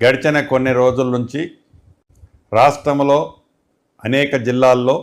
గడిచిన కొన్ని రోజుల నుంచి రాష్ట్రంలో అనేక జిల్లాల్లో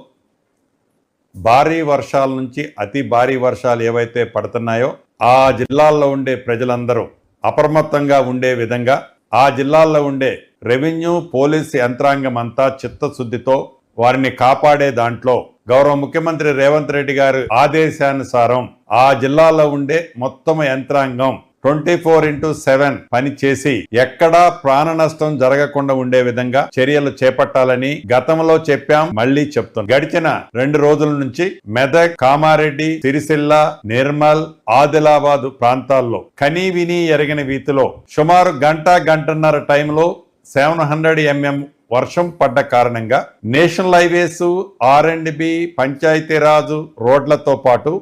భారీ వర్షాల నుంచి అతి భారీ వర్షాలు ఏవైతే పడుతున్నాయో ఆ జిల్లాల్లో ఉండే ప్రజలందరూ అప్రమత్తంగా ఉండే విధంగా ఆ జిల్లాల్లో ఉండే రెవెన్యూ పోలీస్ యంత్రాంగం అంతా చిత్తశుద్ధితో వారిని కాపాడే దాంట్లో గౌరవ ముఖ్యమంత్రి రేవంత్ రెడ్డి గారి ఆదేశానుసారం ఆ జిల్లాలో ఉండే మొత్తం యంత్రాంగం ట్వంటీ ఫోర్ ఇంటూ సెవెన్ పని చేసి ఎక్కడా ప్రాణ నష్టం జరగకుండా ఉండే విధంగా చర్యలు చేపట్టాలని గతంలో చెప్పాం మళ్ళీ చెప్తున్నాం. గడిచిన రెండు రోజుల నుంచి మెదక్ కామారెడ్డి సిరిసిల్ల నిర్మల్ ఆదిలాబాద్ ప్రాంతాల్లో కనీ విని ఎరగని వీతిలో సుమారు గంట గంటన్నర టైంలో సెవెన్ హండ్రెడ్ ఎంఎం వర్షం పడ్డ కారణంగా national highways R and B Panchayati Raj రోడ్లతో పాటు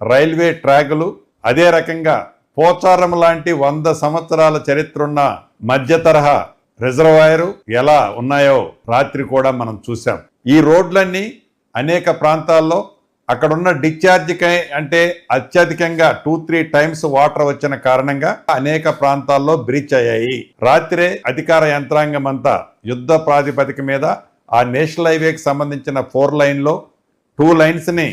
రైల్వే ట్రాకులు అదే రకంగా పోచారం లాంటి వంద సంవత్సరాల చరిత్రున్న మధ్య తరహా రిజర్వాయరు ఎలా ఉన్నాయో రాత్రి కూడా మనం చూసాం ఈ రోడ్లన్నీ అనేక ప్రాంతాల్లో అక్కడున్న డిశ్చార్జ్కి అంటే అత్యధికంగా టూ త్రీ టైమ్స్ వాటర్ వచ్చిన కారణంగా అనేక ప్రాంతాల్లో బ్రీచ్ అయ్యాయి. రాత్రే అధికార యంత్రాంగం అంతా యుద్ధ ప్రాతిపదిక మీద ఆ నేషనల్ హైవేకి సంబంధించిన ఫోర్ లైన్లో టూ లైన్స్ని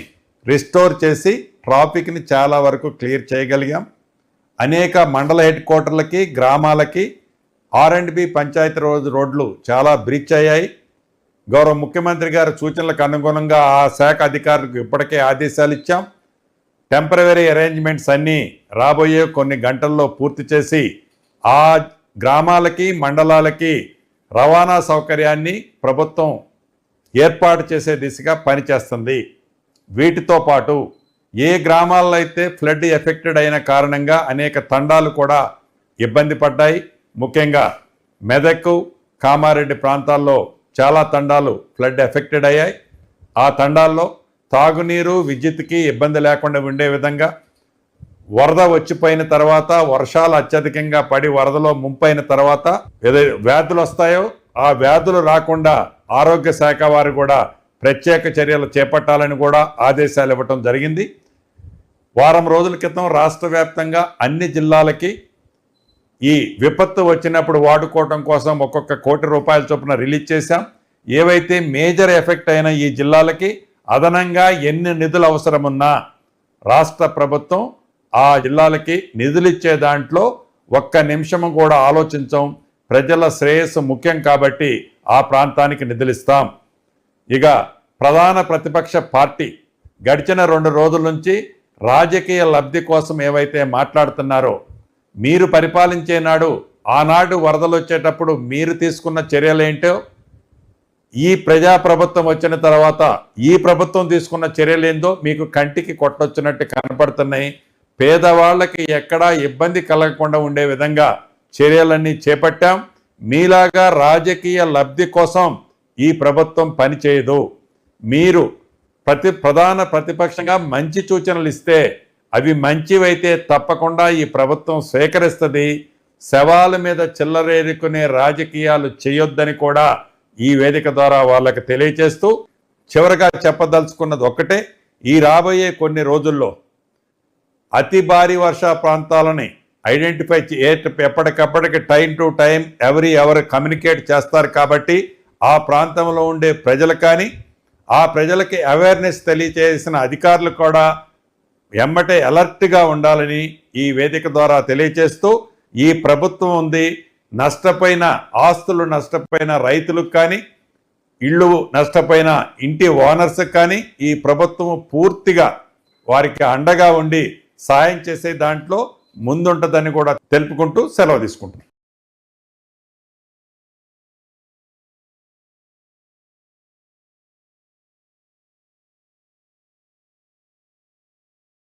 రిస్టోర్ చేసి ట్రాఫిక్ని చాలా వరకు క్లియర్ చేయగలిగాం. అనేక మండల హెడ్ క్వార్టర్లకి గ్రామాలకి ఆర్ అండ్ బి పంచాయతీ రోజు రోడ్లు చాలా బ్రీచ్ అయ్యాయి. గౌరవ ముఖ్యమంత్రి గారి సూచనలకు అనుగుణంగా ఆ శాఖ అధికారులకు ఇప్పటికే ఆదేశాలు ఇచ్చాం. టెంపరవరీ అరేంజ్మెంట్స్ అన్నీ రాబోయే కొన్ని గంటల్లో పూర్తి చేసి ఆ గ్రామాలకి మండలాలకి రవాణా సౌకర్యాన్ని ప్రభుత్వం ఏర్పాటు చేసే దిశగా పనిచేస్తుంది. వీటితో పాటు ఏ గ్రామాల్లో అయితే ఫ్లడ్ ఎఫెక్టెడ్ అయిన కారణంగా అనేక తండాలు కూడా ఇబ్బంది పడ్డాయి. ముఖ్యంగా మెదక్ కామారెడ్డి ప్రాంతాల్లో చాలా తండాలు ఫ్లడ్ ఎఫెక్టెడ్ అయ్యాయి. ఆ తండాల్లో తాగునీరు విద్యుత్కి ఇబ్బంది లేకుండా ఉండే విధంగా వరద వచ్చిపోయిన తర్వాత వర్షాలు అత్యధికంగా పడి వరదలో ముంపైన తర్వాత ఏదో వ్యాధులు వస్తాయో ఆ వ్యాధులు రాకుండా ఆరోగ్య శాఖ వారు కూడా ప్రత్యేక చర్యలు చేపట్టాలని కూడా ఆదేశాలు ఇవ్వటం జరిగింది. వారం రోజుల క్రితం రాష్ట్ర వ్యాప్తంగా అన్ని జిల్లాలకి ఈ విపత్తు వచ్చినప్పుడు వాడుకోవటం కోసం ఒక్కొక్క కోటి రూపాయల చొప్పున రిలీజ్ చేశాం. ఏవైతే మేజర్ ఎఫెక్ట్ అయిన ఈ జిల్లాలకి అదనంగా ఎన్ని నిధులు అవసరమున్నా రాష్ట్ర ప్రభుత్వం ఆ జిల్లాలకి నిధులు ఇచ్చే దాంట్లో ఒక్క నిమిషం కూడా ఆలోచించం. ప్రజల శ్రేయస్సు ముఖ్యం కాబట్టి ఆ ప్రాంతానికి నిధులు ఇస్తాం. ఇక ప్రధాన ప్రతిపక్ష పార్టీ గడిచిన రెండు రోజుల నుంచి రాజకీయ లబ్ధి కోసం ఏవైతే మాట్లాడుతున్నారో మీరు పరిపాలించే నాడు ఆనాడు వరదలు వచ్చేటప్పుడు మీరు తీసుకున్న చర్యలేంటో ఈ ప్రజాప్రభుత్వం వచ్చిన తర్వాత ఈ ప్రభుత్వం తీసుకున్న చర్యలేందో మీకు కంటికి కొట్టొచ్చినట్టు కనపడుతున్నాయి. పేదవాళ్ళకి ఎక్కడా ఇబ్బంది కలగకుండా ఉండే విధంగా చర్యలన్నీ చేపట్టాం. మీలాగా రాజకీయ లబ్ధి కోసం ఈ ప్రభుత్వం పనిచేయదు మీరు ప్రతి ప్రధాన ప్రతిపక్షంగా మంచి సూచనలు ఇస్తే అవి మంచివైతే తప్పకుండా ఈ ప్రభుత్వం స్వీకరిస్తుంది. శవాల మీద చిల్లరేరుకునే రాజకీయాలు చేయొద్దని కూడా ఈ వేదిక ద్వారా వాళ్ళకి తెలియచేస్తూ చివరిగా చెప్పదలుచుకున్నది ఒక్కటే ఈ రాబోయే కొన్ని రోజుల్లో అతి భారీ వర్ష ప్రాంతాలని ఐడెంటిఫై ఎప్పటికప్పటికి టైం టు టైం ఎవరి ఎవరు కమ్యూనికేట్ చేస్తారు కాబట్టి ఆ ప్రాంతంలో ఉండే ప్రజలు కానీ ఆ ప్రజలకి అవేర్నెస్ తెలియచేసిన అధికారులు కూడా ఎమ్మటే అలర్ట్గా ఉండాలని ఈ వేదిక ద్వారా తెలియచేస్తూ ఈ ప్రభుత్వం ఉంది నష్టపోయిన ఆస్తులు నష్టపోయిన రైతులకు కానీ ఇళ్ళు నష్టపోయిన ఇంటి ఓనర్స్ కానీ ఈ ప్రభుత్వం పూర్తిగా వారికి అండగా ఉండి సాయం చేసే దాంట్లో ముందుంటుందని కూడా తెలుపుకుంటూ సెలవు తీసుకుంటున్నాం.